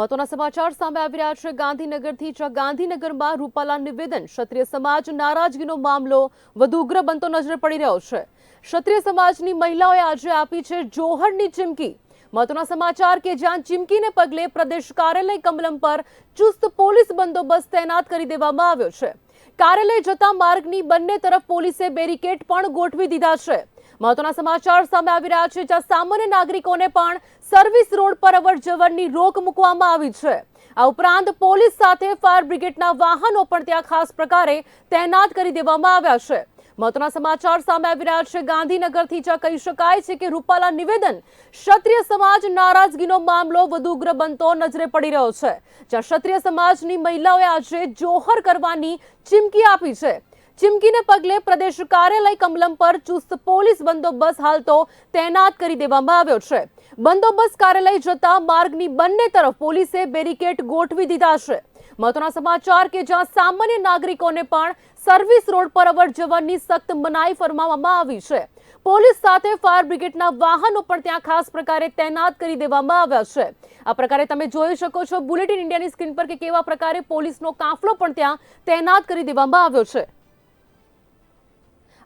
મહત્વના સમાચાર સામે આવી રહ્યા છે. ગાંધીનગરથી ગાંધીનગરમાં રૂપાલા નિવેદન. ક્ષત્રિય સમાજ નારાજગીનો મામલો વધુ ઉગ્ર બનતો નજરે પડી રહ્યો છે. ક્ષત્રિય સમાજની મહિલાઓએ આજે આપી છે જોહરની ચીમકી. મહત્વના સમાચાર કે જ્યાં ચીમકીને પગલે પ્રદેશ કાર્યાલય કમલમ પર ચુસ્ત પોલીસ બંદોબસ્ત તૈનાત કરી દેવામાં આવ્યો છે. કાર્યાલય જતા માર્ગની બંને તરફ પોલીસે બેરિકેડ પણ ગોઠવી દીધા છે. મહત્વના સમાચાર સામે આવી રહ્યા છે, જ્યાં સામાન્ય નાગરિકોને પણ સર્વિસ રોડ પર અવર જવરની રોક મૂકવામાં આવી છે. આ ઉપરાંત પોલીસ સાથે ફાયર બ્રિગેડના વાહનો પણ ત્યાં ખાસ પ્રકારે તૈનાત કરી દેવામાં આવ્યા છે. મહત્વના સમાચાર સામે આવી રહ્યા છે, ગાંધીનગરથી જ્યાં કહી શકાય છે કે રૂપાલા નિવેદન ક્ષત્રિય સમાજ નારાજગીનો મામલો વધુ ઉગ્ર બનતો નજરે પડી રહ્યો છે, જ્યાં ક્ષત્રિય સમાજની મહિલાઓએ આજે જોહર કરવાની ચીમકી આપી છે. ચીમકીને પગલે પ્રદેશ કાર્યાલય કમલમ પર ચુસ્ત પોલીસ બંદોબસ્ત હાલ તો તૈનાત કરી દેવામાં આવ્યો છે. બંદોબસ્ત કાર્યાલય જતા માર્ગની બંને તરફ પોલીસે બેરિકેડ ગોઠવી દીધા છે. મહત્વના સમાચાર કે જ્યાં સામાન્ય નાગરિકોને પણ સર્વિસ રોડ પર અવર જવરની સખ્ત મનાઈ ફરમાવવામાં આવી છે. પોલીસ સાથે ફાયર બ્રિગેડના વાહનો પણ ત્યાં ખાસ પ્રકારે તૈનાત કરી દેવામાં આવ્યા છે. આ પ્રકારે તમે જોઈ શકો છો, બુલેટિન ઇન્ડિયાની સ્ક્રીન પર કે કેવા પ્રકારે પોલીસનો કાફલો પણ ત્યાં તૈનાત કરી દેવામાં આવ્યો છે.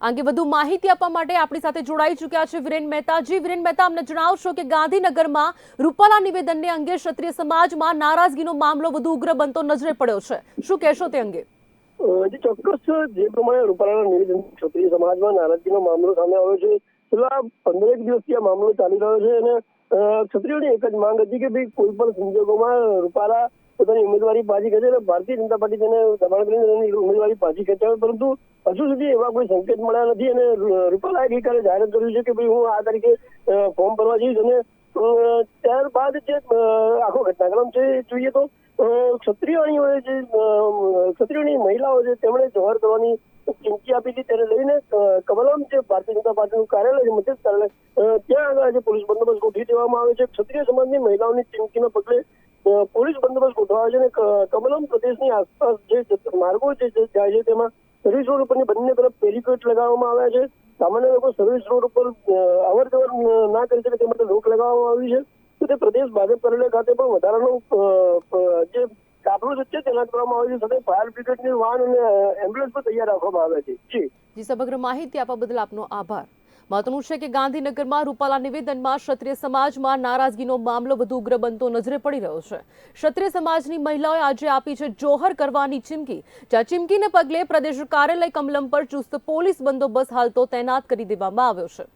આ વધુ માહિતી આપવા માટે આપણી સાથે જોડાઈ ચૂક્યા છે વિરેન મહેતા. જી, વિરેન મહેતા, અમને જણાવશો કે ગાંધીનગરમાં રૂપાલા નિવેદનને અંગે ક્ષત્રિય સમાજમાં નારાજગીનો મામલો વધુ ઉગ્ર બનતો નજરે પડ્યો છે. શું કહેશો તે અંગે? ચોક્કસ. જે પ્રમાણે રૂપાલાના નિવેદન ક્ષત્રિય સમાજમાં નારાજગીનો મામલો સામે આવ્યો છે, છેલ્લા પંદરેક દિવસથી આ મામલો ચાલી રહ્યો છે અને ક્ષત્રિયોની એક જ માંગ હતી કે ભાઈ કોઈ પણ સંજોગોમાં રૂપાલા પોતાની ઉમેદવારી પાછી ખેંચે અને ભારતીય જનતા પાર્ટી તેને દબાણ કરીને તેની ઉમેદવારી પાછી ખેંચાવે. પરંતુ હજુ સુધી એવા કોઈ સંકેત મળ્યા નથી અને રૂપાલાએ ગઈકાલે જાહેરાત કર્યું છે કે ભાઈ હું આ તરીકે ફોર્મ ભરવા જઈશ અને ત્યારબાદ જે આખો ઘટનાક્રમ છે જોઈએ તો ક્ષત્રિયોની જે ક્ષત્રિયોની મહિલાઓ છે તેમણે જોહર કરવાની ચીમકી આપી હતી તેને લઈને કમલમ જે ભારતીય જનતા પાર્ટીનું કાર્યાલય છે, મધ્યસ્થ કાર્યાલય ત્યાં આગળ આજે પોલીસ બંદોબસ્ત ગોઠવી દેવામાં આવે છે. ક્ષત્રિય સમાજની મહિલાઓની ચીમકીના પગલે પોલીસ બંદોબસ્ત ગોઠવાયો છે અને કમલમ પ્રદેશની આસપાસ જે માર્ગો જે જાય છે તેમાં સર્વિસ રોડ ઉપરની બંને તરફ બેરિકેડ લગાવવામાં આવ્યા છે. સામાન્ય લોકો સર્વિસ રોડ ઉપર અવર જવર ના કરી શકે તે માટે રોક લગાવવામાં આવી છે. તો તે પ્રદેશ ભાજપ કાર્યાલય ખાતે પણ વધારાનો જે કાપડું છે તેના કરવામાં આવે છે. સાથે ફાયર બ્રિગેડની વાહન અને એમ્બ્યુલન્સ પણ તૈયાર રાખવામાં આવે છે. જી, સમગ્ર માહિતી આપવા બદલ આપનો આભાર. મહત્વનું છે કે ગાંધીનગરમાં રૂપાલા નિવેદનમાં ક્ષત્રિય સમાજમાં નારાજગીનો મામલો વધુ ઉગ્ર બનતો નજરે પડી રહ્યો છે. ક્ષત્રિય સમાજની મહિલાઓએ આજે આપી છે જોહર કરવાની ચીમકી. જ્યાં ચીમકીને પગલે પ્રદેશ કાર્યાલય કમલમ પર ચુસ્ત પોલીસ બંદોબસ્ત હાલ તો તૈનાત કરી દેવામાં આવ્યો છે.